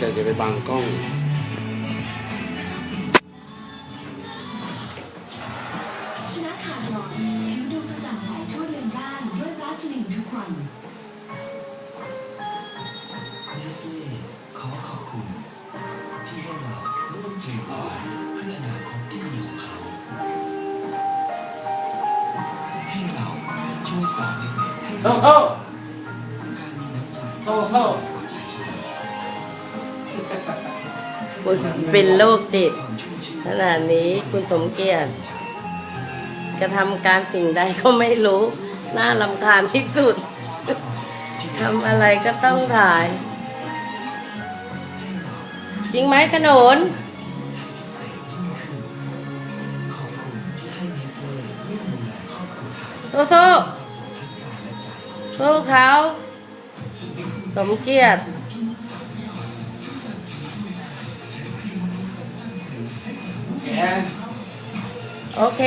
ใจจะไปบังกล้องชนะขาดหลอนผิวดูกระจ่างใสทั่วเรือนด้านด้วยปลาสลินทุกวันเนสเล่ขอขอบคุณ ที่ให้เราได้ร่วมเตรียมพร้อมเพื่ออนาคตที่ดีของเขา ให้เราช่วยสอนเด็กๆให้รู้เข้าการ คุณเป็นโรคจิตขนาดนี้คุณสมเกียรติกระทำการสิ่งใดก็ไม่รู้ น่าลำคาญที่สุดทำอะไรก็ต้องถ่าย จริงไหมขนนโซโซโซเขา สมเกียรติโอเค